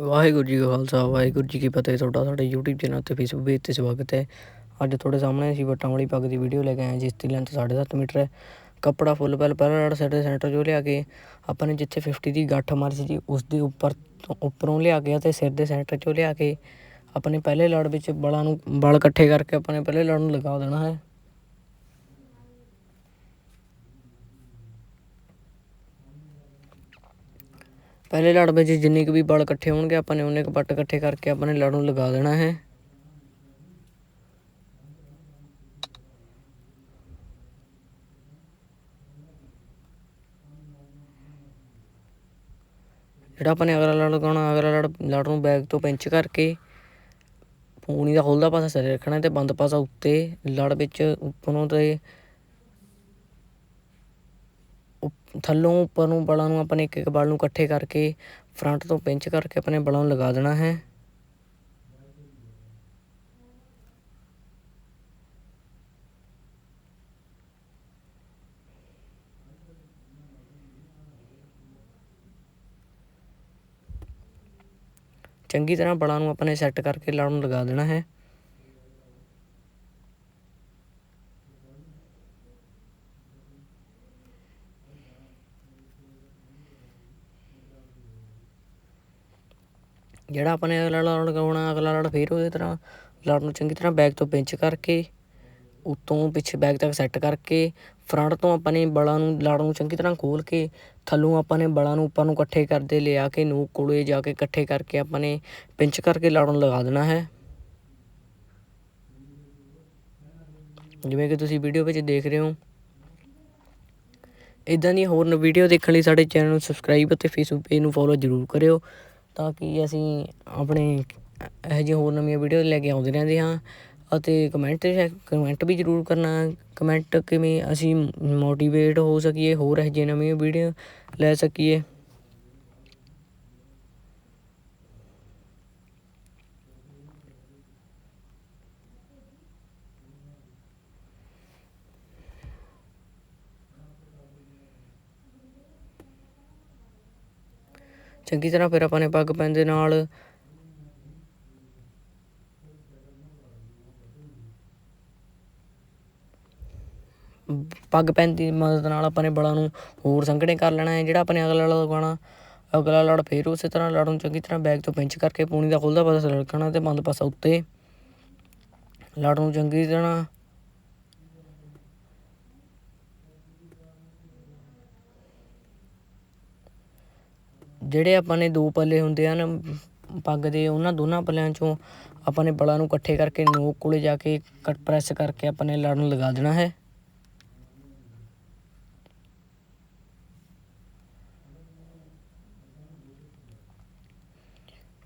ਵਾਹਿਗੁਰੂ ਜੀ ਕਾ ਖਾਲਸਾ, ਵਾਹਿਗੁਰੂ ਜੀ ਕੀ ਫਤਿਹ। ਤੁਹਾਡਾ ਸਾਡੇ YouTube ਚੈਨਲ ਤੇ Facebook ਪੇਜ ਤੇ ਸਵਾਗਤ ਹੈ। ਅੱਜ ਤੁਹਾਡੇ ਸਾਹਮਣੇ ਅਸੀਂ ਵੱਟਾਂ ਵਾਲੀ ਪੱਗ ਦੀ ਵੀਡੀਓ ਲੈ ਕੇ ਆਏ ਜਿਸ ਦੀ ਲੈਂਥ 7.5 ਮੀਟਰ ਹੈ। ਕੱਪੜਾ ਫੁੱਲ ਪਹਿਲ ਪਹਿਲਾਂ ਰੜ ਸਾਡੇ ਸੈਂਟਰ ਚੋਂ ਲਿਆ ਕੇ ਆਪਾਂ ਨੇ ਜਿੱਥੇ 50 ਦੀ ਗੱਠ ਮਾਰੀ ਸੀ ਜੀ ਉਸ ਦੇ ਉੱਪਰ ਉੱਪਰੋਂ ਲਿਆ ਕੇ ਅਤੇ ਸਿਰ ਦੇ ਸੈਂਟਰ ਚੋਂ ਲਿਆ ਕੇ ਆਪਣੇ ਪਹਿਲੇ ਲੜ ਵਿੱਚ ਬਲਾਂ ਨੂੰ, ਬਲ ਇਕੱਠੇ ਕਰਕੇ ਆਪਣੇ ਪਹਿਲੇ ਲੜ ਨੂੰ ਲਗਾ ਦੇਣਾ ਹੈ। ਪਹਿਲੇ ਲੜ ਵਿੱਚ ਜਿੰਨੀ ਕੁ ਵੀ ਬਲ ਇਕੱਠੇ ਹੋਣਗੇ, ਆਪਾਂ ਨੇ ਉਹਨੇ ਕੁ ਪੱਟ ਇਕੱਠੇ ਕਰਕੇ ਆਪਣੇ ਲੜ ਨੂੰ ਲਗਾ ਦੇਣਾ ਹੈ। ਜਿਹੜਾ ਆਪਾਂ ਨੇ ਅਗਲਾ ਲੜ ਲਗਾਉਣਾ, ਅਗਲਾ ਲੜ ਲੜ ਨੂੰ ਬੈਗ ਤੋਂ ਪਿੰਚ ਕਰਕੇ ਪੂਣੀ ਦਾ ਖੁੱਲਦਾ ਪਾਸਾ ਸਿਰੇ ਰੱਖਣਾ ਤੇ ਬੰਦ ਪਾਸਾ ਉੱਤੇ ਲੜ ਵਿੱਚ ਉੱਪਰੋਂ ਤੇ ਥੱਲੋਂ ਉੱਪਰ ਨੂੰ ਬਲਾਂ ਨੂੰ ਆਪਣੇ ਇੱਕ ਇੱਕ ਬਲ ਨੂੰ ਇਕੱਠੇ ਕਰਕੇ ਫਰੰਟ ਤੋਂ ਪਿੰਚ ਕਰਕੇ ਆਪਣੇ ਬਲਾਂ ਨੂੰ ਲਗਾ ਦੇਣਾ ਹੈ। ਚੰਗੀ ਤਰ੍ਹਾਂ ਬਲਾਂ ਨੂੰ ਆਪਣੇ ਸੈੱਟ ਕਰਕੇ ਲੜ ਨੂੰ ਲਗਾ ਦੇਣਾ ਹੈ। ਜਿਹੜਾ ਆਪਾਂ ਨੇ ਅਗਲਾ ਲੜ ਲਗਾਉਣਾ, ਅਗਲਾ ਲੜ ਫਿਰ ਉਹਦੇ ਤਰ੍ਹਾਂ ਲੜ ਨੂੰ ਚੰਗੀ ਤਰ੍ਹਾਂ ਬੈਕ ਤੋਂ ਪਿੰਚ ਕਰਕੇ, ਉੱਤੋਂ ਪਿੱਛੇ ਬੈਕ ਤੱਕ ਸੈੱਟ ਕਰਕੇ ਫਰੰਟ ਤੋਂ ਆਪਾਂ ਨੇ ਬਲਾਂ ਨੂੰ, ਲੜ ਨੂੰ ਚੰਗੀ ਤਰ੍ਹਾਂ ਖੋਲ ਕੇ, ਥੱਲੋਂ ਆਪਾਂ ਨੇ ਬਲਾਂ ਨੂੰ ਉੱਪਰ ਨੂੰ ਇਕੱਠੇ ਕਰਦੇ ਲਿਆ ਕੇ ਨੂੰ ਕੋਲੇ ਜਾ ਕੇ ਇਕੱਠੇ ਕਰਕੇ ਆਪਾਂ ਨੇ ਪਿੰਚ ਕਰਕੇ ਲੜ ਨੂੰ ਲਗਾ ਦੇਣਾ ਹੈ। ਜਿਵੇਂ ਕਿ ਤੁਸੀਂ ਵੀਡੀਓ ਵਿੱਚ ਦੇਖ ਰਹੇ ਹੋ। ਇਦਾਂ ਦੀ ਹੋਰ ਵੀਡੀਓ ਦੇਖਣ ਲਈ ਸਾਡੇ ਚੈਨਲ ਨੂੰ ਸਬਸਕ੍ਰਾਈਬ ਅਤੇ ਫੇਸਬੁੱਕ ਪੇਜ ਨੂੰ ਫੋਲੋ ਜ਼ਰੂਰ ਕਰਿਓ। ਤਾਂ ਕਿ ਅਸੀਂ ਆਪਣੇ ਇਹੋ ਜਿਹੀਆਂ ਹੋਰ ਨਵੀਆਂ ਵੀਡੀਓ ਲੈ ਕੇ ਆਉਂਦੇ ਰਹਿੰਦੇ ਹਾਂ ਅਤੇ ਕਮੈਂਟ ਕਮੈਂਟ ਵੀ ਜ਼ਰੂਰ ਕਰਨਾ ਕਮੈਂਟ ਕਿਵੇਂ ਅਸੀਂ ਮੋਟੀਵੇਟ ਹੋ ਸਕੀਏ, ਹੋਰ ਇਹੋ ਜਿਹੀਆਂ ਨਵੀਆਂ ਵੀਡੀਓ ਲੈ ਸਕੀਏ। ਚੰਗੀ ਤਰ੍ਹਾਂ ਫਿਰ ਆਪਾਂ ਨੇ ਪੱਗ ਪੈਨ ਦੇ ਨਾਲ। ਪੱਗ ਪੈਨ ਦੀ ਮਦਦ ਨਾਲ ਆਪਾਂ ਨੇ ਬਲਾਂ ਨੂੰ ਹੋਰ ਸੰਘਣੇ ਕਰ ਲੈਣਾ ਹੈ, ਜਿਹੜਾ ਆਪਣੇ ਅਗਲਾ ਲੜ ਲਗਾਉਣਾ ਅਗਲਾ ਲੜ ਫੇਰ ਉਸੇ ਤਰ੍ਹਾਂ ਲੜ ਨੂੰ ਚੰਗੀ ਤਰ੍ਹਾਂ ਬੈਕ ਤੋਂ ਪਿੰਚ ਕਰਕੇ ਪੂਣੀ ਦਾ ਖੁੱਲਦਾ ਪਾਸਾ ਰੱਖਣਾ ਤੇ ਬੰਦ ਪਾਸਾ ਉੱਤੇ। ਲੜ ਨੂੰ ਚੰਗੀ ਤਰ੍ਹਾਂ ਜਿਹੜੇ ਆਪਾਂ ਨੇ ਦੋ ਪੱਲੇ ਹੁੰਦੇ ਹਨ ਪੱਗ ਦੇ, ਉਹਨਾਂ ਦੋਨਾਂ ਪੱਲਿਆਂ ਚੋਂ ਆਪਾਂ ਨੇ ਬਲਾਂ ਨੂੰ ਇਕੱਠੇ ਕਰਕੇ ਨੋਕ ਕੋਲੇ ਜਾ ਕੇ ਕ ਪ੍ਰੈੱਸ ਕਰਕੇ ਆਪਣੇ ਲੜ ਨੂੰ ਲਗਾ ਦੇਣਾ ਹੈ।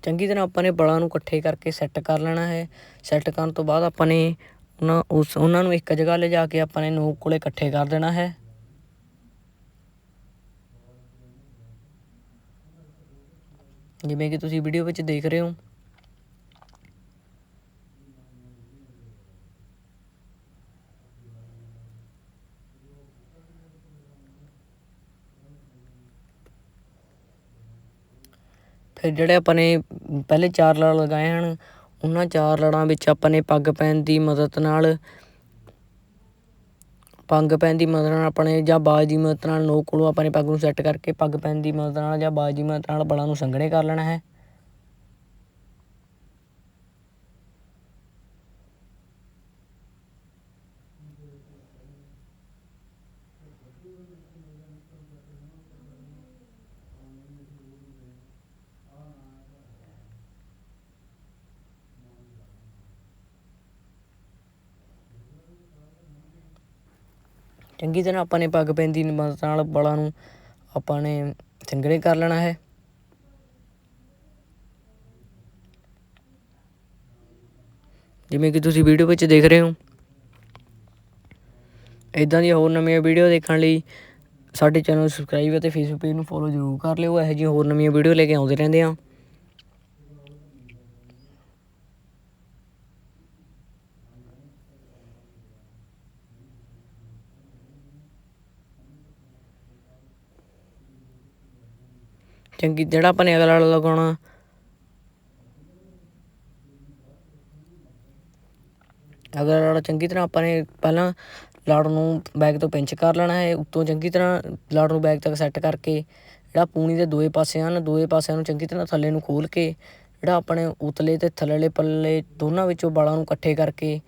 ਚੰਗੀ ਤਰ੍ਹਾਂ ਆਪਾਂ ਨੇ ਬਲਾਂ ਨੂੰ ਇਕੱਠੇ ਕਰਕੇ ਸੈੱਟ ਕਰ ਲੈਣਾ ਹੈ। ਸੈੱਟ ਕਰਨ ਤੋਂ ਬਾਅਦ ਆਪਾਂ ਨੇ ਉਹਨਾਂ ਉਸ, ਉਹਨਾਂ ਨੂੰ ਇੱਕ ਜਗ੍ਹਾ ਲਿਜਾ ਕੇ ਆਪਾਂ ਨੇ ਨੋਕ ਕੋਲੇ ਇਕੱਠੇ ਕਰ ਦੇਣਾ ਹੈ। ਜਿਵੇਂ ਕਿ ਤੁਸੀਂ ਵੀਡੀਓ ਵਿੱਚ ਦੇਖ ਰਹੇ ਹੋ। ਫਿਰ ਜਿਹੜੇ ਆਪਾਂ ਨੇ ਪਹਿਲੇ ਚਾਰ ਲੜ ਲਗਾਏ ਹਨ, ਉਹਨਾਂ ਚਾਰ ਲੜਾਂ ਵਿੱਚ ਆਪਾਂ ਨੇ ਪੱਗ ਪੈਣ ਦੀ ਮਦਦ ਨਾਲ ਪੱਗ ਪੈਣ ਦੀ ਮਦਦ ਨਾਲ ਆਪਣੇ ਜਾਂ ਬਾਜ ਦੀ ਮਦਦ ਨਾਲ ਨੋਕ ਕੋਲੋਂ ਆਪਾਂ ਨੇ ਪੱਗ ਨੂੰ ਸੈੱਟ ਕਰਕੇ ਪੱਗ ਪੈਣ ਦੀ ਮਦਦ ਨਾਲ ਜਾਂ ਬਾਜ ਦੀ ਮਦਦ ਨਾਲ ਬਲਾਂ ਨੂੰ ਸੰਘਣੇ ਕਰ ਲੈਣਾ ਹੈ। ਚੰਗੀ ਤਰ੍ਹਾਂ ਆਪਾਂ ਨੇ ਪੱਗ ਪੈਂਦੀ ਮਦਦ ਨਾਲ ਵਾਲਾਂ ਨੂੰ ਆਪਾਂ ਨੇ ਸੰਘਣੇ ਕਰ ਲੈਣਾ ਹੈ ਜਿਵੇਂ ਕਿ ਤੁਸੀਂ ਵੀਡੀਓ ਵਿੱਚ ਦੇਖ ਰਹੇ ਹੋ। ਇਦਾਂ ਦੀਆਂ ਹੋਰ ਨਵੀਆਂ ਵੀਡੀਓ ਦੇਖਣ ਲਈ ਸਾਡੇ ਚੈਨਲ ਨੂੰ ਸਬਸਕ੍ਰਾਈਬ ਅਤੇ ਫੇਸਬੁੱਕ ਪੇਜ ਨੂੰ ਫੋਲੋ ਜ਼ਰੂਰ ਕਰ ਲਿਓ। ਇਹੋ ਜਿਹੀਆਂ ਹੋਰ ਨਵੀਆਂ ਵੀਡੀਓ ਲੈ ਕੇ ਆਉਂਦੇ ਰਹਿੰਦੇ ਹਾਂ। ਚੰਗੀ ਜਿਹੜਾ ਆਪਾਂ ਨੇ ਅਗਲਾ ਵਾਲਾ ਲਗਾਉਣਾ। ਅਗਲਾ ਲੜ ਚੰਗੀ ਤਰ੍ਹਾਂ ਆਪਾਂ ਨੇ ਪਹਿਲਾਂ ਲੜ ਨੂੰ ਬੈਗ ਤੋਂ ਪਿੰਚ ਕਰ ਲੈਣਾ ਹੈ, ਉੱਤੋਂ ਚੰਗੀ ਤਰ੍ਹਾਂ ਲਾੜ ਨੂੰ ਬੈਗ ਤੱਕ ਸੈੱਟ ਕਰਕੇ ਜਿਹੜਾ ਪੂਣੀ ਦੇ ਦੋਏ ਪਾਸੇ ਹਨ, ਦੋਏ ਪਾਸਿਆਂ ਨੂੰ ਚੰਗੀ ਤਰ੍ਹਾਂ ਥੱਲੇ ਨੂੰ ਖੋਲ ਕੇ ਜਿਹੜਾ ਆਪਣੇ ਉਤਲੇ ਤੇ ਥੱਲੇਲੇ ਪੱਲੇ ਦੋਨਾਂ ਵਿੱਚੋਂ ਬਾਲਾਂ ਨੂੰ ਇਕੱਠੇ ਕਰਕੇ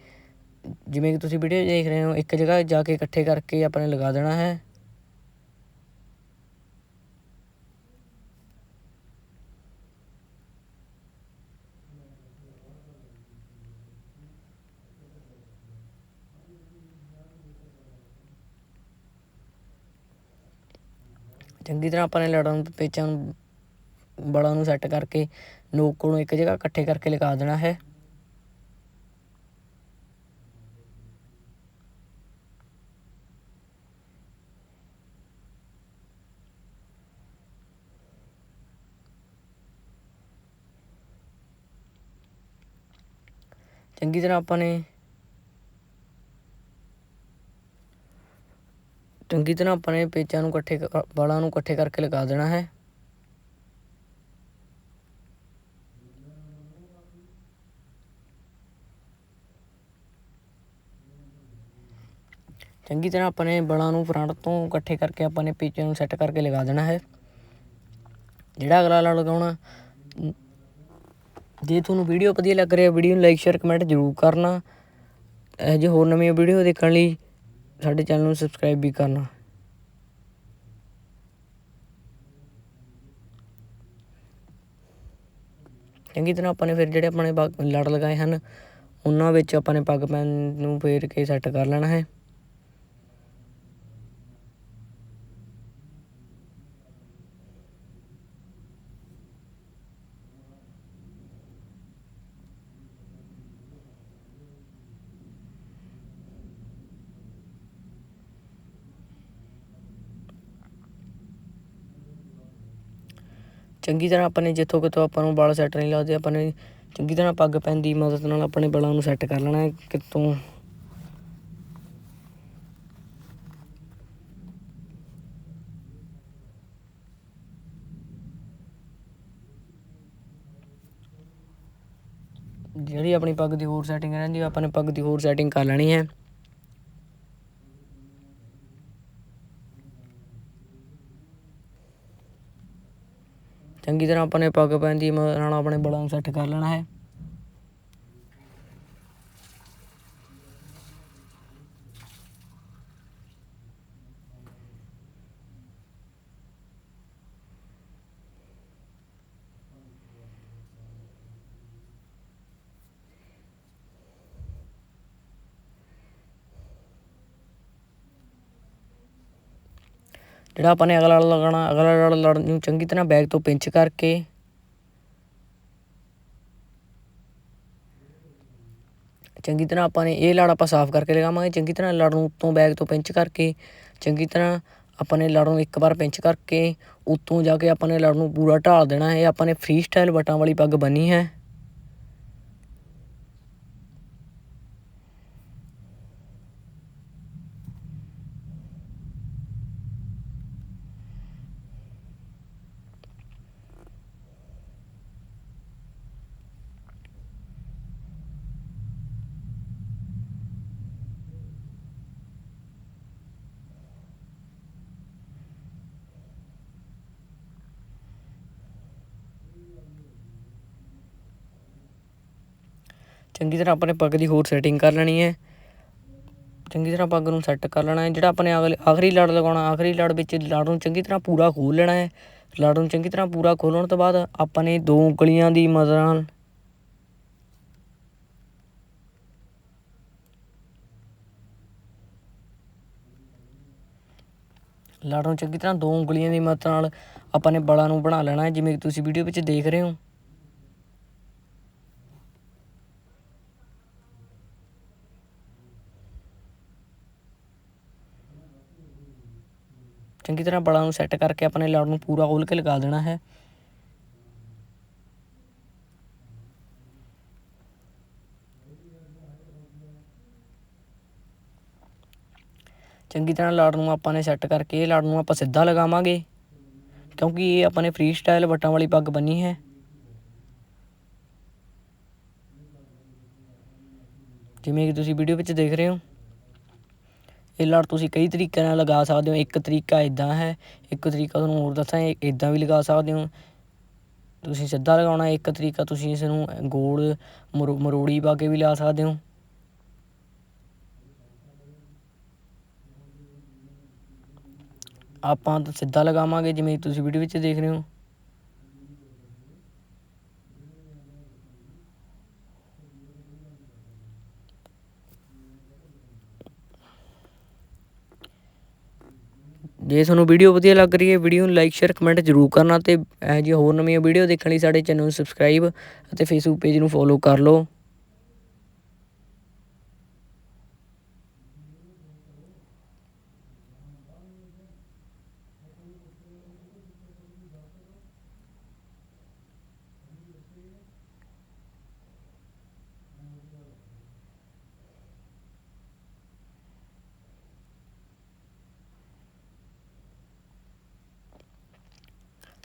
ਜਿਵੇਂ ਕਿ ਤੁਸੀਂ ਵੀਡੀਓ ਦੇਖ ਰਹੇ ਹੋ, ਇੱਕ ਜਗ੍ਹਾ ਜਾ ਕੇ ਇਕੱਠੇ ਕਰਕੇ ਆਪਾਂ ਨੇ ਲਗਾ ਦੇਣਾ ਹੈ। ਚੰਗੀ ਤਰ੍ਹਾਂ ਆਪਾਂ ਨੇ ਲੜਾਂ ਨੂੰ ਪੇਚਾਂ ਨੂੰ ਬਲਾਂ ਨੂੰ ਸੈੱਟ ਕਰਕੇ, ਨੋਕ ਕੋਲੋਂ ਇੱਕ ਜਗ੍ਹਾ ਇਕੱਠੇ ਕਰਕੇ ਲਗਾ ਦੇਣਾ ਹੈ। ਚੰਗੀ ਤਰ੍ਹਾਂ ਆਪਾਂ ਨੇ ਚੰਗੀ ਤਰ੍ਹਾਂ ਆਪਾਂ ਨੇ ਪੇਚਾਂ ਨੂੰ ਇਕੱਠੇ ਵਾਲਾਂ ਨੂੰ ਇਕੱਠੇ ਕਰਕੇ ਲਗਾ ਦੇਣਾ ਹੈ। ਚੰਗੀ ਤਰ੍ਹਾਂ ਆਪਾਂ ਨੇ ਬਲਾਂ ਨੂੰ ਫਰੰਟ ਤੋਂ ਇਕੱਠੇ ਕਰਕੇ ਆਪਾਂ ਨੇ ਪੇਚਾਂ ਨੂੰ ਸੈੱਟ ਕਰਕੇ ਲਗਾ ਦੇਣਾ ਹੈ। ਜਿਹੜਾ ਅਗਲਾ ਲਾ ਲਗਾਉਣਾ ਜੇ ਤੁਹਾਨੂੰ ਵੀਡੀਓ ਵਧੀਆ ਲੱਗ ਰਿਹਾ ਵੀਡੀਓ ਨੂੰ ਲਾਈਕ ਸ਼ੇਅਰ ਕਮੈਂਟ ਜ਼ਰੂਰ ਕਰਨਾ। ਇਹ ਜੇ ਹੋਰ ਨਵੀਆਂ ਵੀਡੀਓ ਦੇਖਣ ਲਈ ਸਾਡੇ ਚੈਨਲ ਨੂੰ ਸਬਸਕ੍ਰਾਈਬ ਵੀ ਕਰਨਾ। ਚੰਗੀ ਤਰ੍ਹਾਂ ਆਪਾਂ ਨੇ ਫਿਰ ਜਿਹੜੇ ਆਪਣੇ ਲੜ ਲਗਾਏ ਹਨ, ਉਹਨਾਂ ਵਿੱਚ ਆਪਾਂ ਨੇ ਪੱਗ ਪੈਨ ਨੂੰ ਫੇਰ ਕੇ ਸੈੱਟ ਕਰ ਲੈਣਾ ਹੈ। ਚੰਗੀ ਤਰ੍ਹਾਂ ਆਪਾਂ ਨੇ ਜਿੱਥੋਂ ਕਿਤੋਂ ਆਪਾਂ ਨੂੰ ਵਾਲ ਸੈੱਟ ਨਹੀਂ ਲੱਗਦੇ, ਆਪਾਂ ਨੇ ਚੰਗੀ ਤਰ੍ਹਾਂ ਪੱਗ ਪੈਣ ਦੀ ਮਦਦ ਨਾਲ ਆਪਣੇ ਵਾਲਾਂ ਨੂੰ ਸੈੱਟ ਕਰ ਲੈਣਾ ਕਿਤੋਂ। ਜਿਹੜੀ ਆਪਣੀ ਪੱਗ ਦੀ ਹੋਰ ਸੈਟਿੰਗ ਰਹਿੰਦੀ ਆਪਾਂ ਨੇ ਪੱਗ ਦੀ ਹੋਰ ਸੈਟਿੰਗ ਕਰ ਲੈਣੀ ਹੈ। ਚੰਗੀ ਤਰ੍ਹਾਂ ਆਪਾਂ ਨੇ ਪੱਗ ਪੈਂਦੀ ਨਾਲ ਆਪਣੇ ਬਲਾਂ ਨੂੰ ਸੈੱਟ ਕਰ ਲੈਣਾ ਹੈ। ਜਿਹੜਾ ਆਪਾਂ ਨੇ ਅਗਲਾ ਲੜ ਲਗਾਉਣਾ, ਅਗਲਾ ਲੜ ਲੜਨ ਨੂੰ ਚੰਗੀ ਤਰ੍ਹਾਂ ਬੈਗ ਤੋਂ ਪਿੰਚ ਕਰਕੇ। ਚੰਗੀ ਤਰ੍ਹਾਂ ਆਪਾਂ ਨੇ ਇਹ ਲੜ ਆਪਾਂ ਸਾਫ਼ ਕਰਕੇ ਲਗਾਵਾਂਗੇ। ਚੰਗੀ ਤਰ੍ਹਾਂ ਲੜ ਨੂੰ ਉੱਤੋਂ ਬੈਗ ਤੋਂ ਪਿੰਚ ਕਰਕੇ, ਚੰਗੀ ਤਰ੍ਹਾਂ ਆਪਾਂ ਨੇ ਲੜ ਨੂੰ ਇੱਕ ਵਾਰ ਪਿੰਚ ਕਰਕੇ, ਉੱਤੋਂ ਜਾ ਕੇ ਆਪਾਂ ਨੇ ਲੜ ਨੂੰ ਪੂਰਾ ਢਾਲ ਦੇਣਾ। ਹੈ ਆਪਾਂ ਨੇ ਫ੍ਰੀ ਸਟਾਈਲ ਬਟਾਂ ਵਾਲੀ ਪੱਗ ਬੰਨੀ ਹੈ। ਚੰਗੀ ਤਰ੍ਹਾਂ ਆਪਣੇ ਪੱਗ ਦੀ ਹੋਰ ਸੈਟਿੰਗ ਕਰ ਲੈਣੀ ਹੈ। ਚੰਗੀ ਤਰ੍ਹਾਂ ਪੱਗ ਨੂੰ ਸੈੱਟ ਕਰ ਲੈਣਾ ਹੈ। ਜਿਹੜਾ ਆਪਣੇ ਅਗਲੇ ਆਖਰੀ ਲੜ ਲਗਾਉਣਾ, ਆਖਰੀ ਲੜ ਵਿੱਚ ਲੜ ਨੂੰ ਚੰਗੀ ਤਰ੍ਹਾਂ ਪੂਰਾ ਖੋਲ ਲੈਣਾ ਹੈ। ਲੜ ਨੂੰ ਚੰਗੀ ਤਰ੍ਹਾਂ ਪੂਰਾ ਖੋਲਣ ਤੋਂ ਬਾਅਦ ਆਪਾਂ ਨੇ ਦੋ ਉਂਗਲੀਆਂ ਦੀ ਮਦਦ ਨਾਲ ਲੜ ਨੂੰ ਚੰਗੀ ਤਰ੍ਹਾਂ ਦੋ ਉਂਗਲੀਆਂ ਦੀ ਮਦਦ ਨਾਲ ਆਪਾਂ ਨੇ ਬਲਾਂ ਨੂੰ ਬਣਾ ਲੈਣਾ ਹੈ। ਜਿਵੇਂ ਤੁਸੀਂ ਵੀਡੀਓ ਵਿੱਚ ਦੇਖ ਰਹੇ ਹੋ। ਚੰਗੀ ਤਰ੍ਹਾਂ ਬਲਾਂ ਨੂੰ ਸੈੱਟ ਕਰਕੇ ਆਪਣੇ ਲੜ ਨੂੰ ਪੂਰਾ ਖੋਲ ਕੇ ਲਗਾ ਦੇਣਾ ਹੈ। ਚੰਗੀ ਤਰ੍ਹਾਂ ਲੜ ਨੂੰ ਆਪਾਂ ਨੇ ਸੈੱਟ ਕਰਕੇ ਇਹ ਲੜ ਨੂੰ ਆਪਾਂ ਸਿੱਧਾ ਲਗਾਵਾਂਗੇ, ਕਿਉਂਕਿ ਇਹ ਆਪਾਂ ਨੇ ਫ੍ਰੀ ਸਟਾਈਲ ਵਟਾਂ ਵਾਲੀ ਪੱਗ ਬੰਨੀ ਹੈ। ਜਿਵੇਂ ਕਿ ਤੁਸੀਂ ਵੀਡੀਓ ਵਿੱਚ ਦੇਖ ਰਹੇ ਹੋ। ਇਹ ਲੜ ਤੁਸੀਂ ਕਈ ਤਰੀਕਿਆਂ ਨਾਲ ਲਗਾ ਸਕਦੇ ਹੋ। ਇੱਕ ਤਰੀਕਾ ਇੱਦਾਂ ਹੈ, ਇੱਕ ਤਰੀਕਾ ਤੁਹਾਨੂੰ ਹੋਰ ਦੱਸਾਂ, ਇਹ ਇਦਾਂ ਵੀ ਲਗਾ ਸਕਦੇ ਹੋ। ਤੁਸੀਂ ਸਿੱਧਾ ਲਗਾਉਣਾ, ਇੱਕ ਤਰੀਕਾ ਤੁਸੀਂ ਇਸ ਨੂੰ ਗੋਲ ਮਰੋ- ਮਰੋੜੀ ਪਾ ਕੇ ਵੀ ਲਾ ਸਕਦੇ ਹੋ। ਆਪਾਂ ਤਾਂ ਸਿੱਧਾ ਲਗਾਵਾਂਗੇ, ਜਿਵੇਂ ਤੁਸੀਂ ਵੀਡੀਓ ਵਿੱਚ ਦੇਖ ਰਹੇ ਹੋ। ਜੇ ਤੁਹਾਨੂੰ ਵੀਡੀਓ ਵਧੀਆ ਲੱਗ ਰਹੀ ਹੈ, ਵੀਡੀਓ ਨੂੰ ਲਾਈਕ ਸ਼ੇਅਰ ਕਮੈਂਟ ਜ਼ਰੂਰ ਕਰਨਾ ਤੇ ਇਹੋ ਜਿਹੀ ਹੋਰ ਨਵੀਆਂ ਵੀਡੀਓ ਦੇਖਣ ਲਈ ਸਾਡੇ ਚੈਨਲ ਨੂੰ ਸਬਸਕ੍ਰਾਈਬ ਅਤੇ ਫੇਸਬੁੱਕ ਪੇਜ ਨੂੰ ਫੋਲੋ ਕਰ ਲਓ।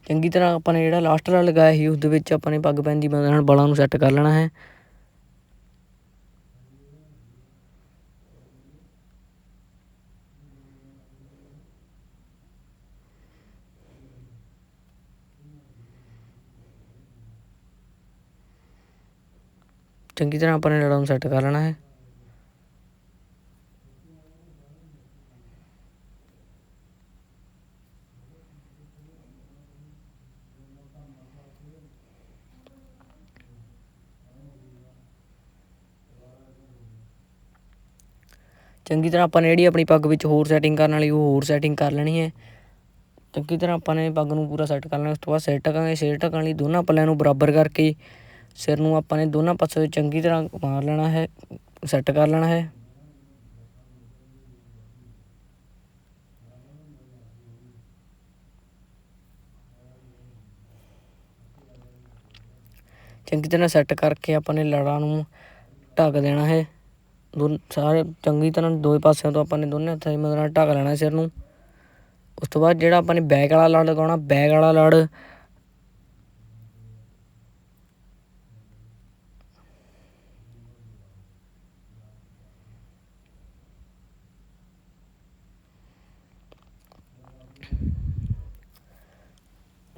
ਚੰਗੀ ਤਰ੍ਹਾਂ ਆਪਾਂ ਨੇ ਜਿਹੜਾ ਲਾਸਟ ਵਾਲਾ ਲਗਾਇਆ ਸੀ ਉਸ ਦੇ ਵਿੱਚ ਆਪਾਂ ਨੇ ਪੱਗ ਪੈਣ ਦੀ ਮਦਦ ਨਾਲ ਬਾਲਾਂ ਨੂੰ ਸੈੱਟ ਕਰ ਲੈਣਾ ਹੈ। ਚੰਗੀ ਤਰ੍ਹਾਂ ਆਪਾਂ ਨੇ ਲੜਾਂ ਨੂੰ ਸੈੱਟ ਕਰ ਲੈਣਾ ਹੈ। ਚੰਗੀ ਤਰ੍ਹਾਂ ਆਪਾਂ ਨੇ ਜਿਹੜੀ ਆਪਣੀ ਪੱਗ ਵਿੱਚ ਹੋਰ ਸੈਟਿੰਗ ਕਰਨ ਵਾਲੀ, ਉਹ ਹੋਰ ਸੈਟਿੰਗ ਕਰ ਲੈਣੀ ਹੈ। ਚੰਗੀ ਤਰ੍ਹਾਂ ਆਪਾਂ ਨੇ ਪੱਗ ਨੂੰ ਪੂਰਾ ਸੈੱਟ ਕਰ ਲੈਣਾ, ਉਸ ਤੋਂ ਬਾਅਦ ਸਿਰ ਟਕਾਂਗੇ ਸਿਰ ਟਕਣ ਲਈ ਦੋਨਾਂ ਪੱਲਿਆਂ ਨੂੰ ਬਰਾਬਰ ਕਰਕੇ ਸਿਰ ਨੂੰ ਆਪਾਂ ਨੇ ਦੋਨਾਂ ਪਾਸੇ ਚੰਗੀ ਤਰ੍ਹਾਂ ਮਾਰ ਲੈਣਾ ਹੈ ਸੈੱਟ ਕਰ ਲੈਣਾ ਹੈ। ਚੰਗੀ ਤਰ੍ਹਾਂ ਸੈੱਟ ਕਰਕੇ ਆਪਾਂ ਨੇ ਲੜਾਂ ਨੂੰ ਢੱਕ ਦੇਣਾ ਹੈ। ਦੋ ਸਾਰੇ ਚੰਗੀ ਤਰ੍ਹਾਂ ਦੋਵੇਂ ਪਾਸਿਆਂ ਤੋਂ ਆਪਾਂ ਨੇ ਦੋਨੇ ਹੱਥਾਂ ਦੀ ਮਦਦ ਨਾਲ ਢੱਕ ਲੈਣਾ ਸਿਰ ਨੂੰ। ਉਸ ਤੋਂ ਬਾਅਦ ਜਿਹੜਾ ਆਪਾਂ ਨੇ ਬੈਕ ਵਾਲਾ ਲੜ ਲਗਾਉਣਾ, ਬੈਕ ਵਾਲਾ ਲੜ।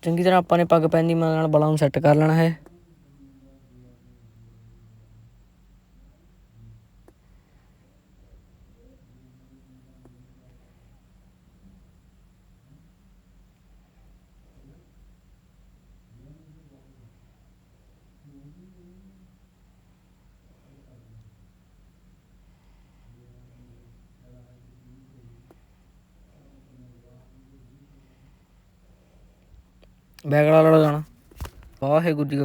ਚੰਗੀ ਤਰ੍ਹਾਂ ਆਪਾਂ ਨੇ ਪੱਗ ਪੈਣ ਦੀ ਮਦਦ ਨਾਲ ਬਲਾਂ ਨੂੰ ਸੈੱਟ ਕਰ ਲੈਣਾ ਹੈ। ਬੈਕ ਵਾਲਾ ਲੜ ਲਗਾਉਣਾ ਵਾਹਿਗੁਰੂ ਜੀ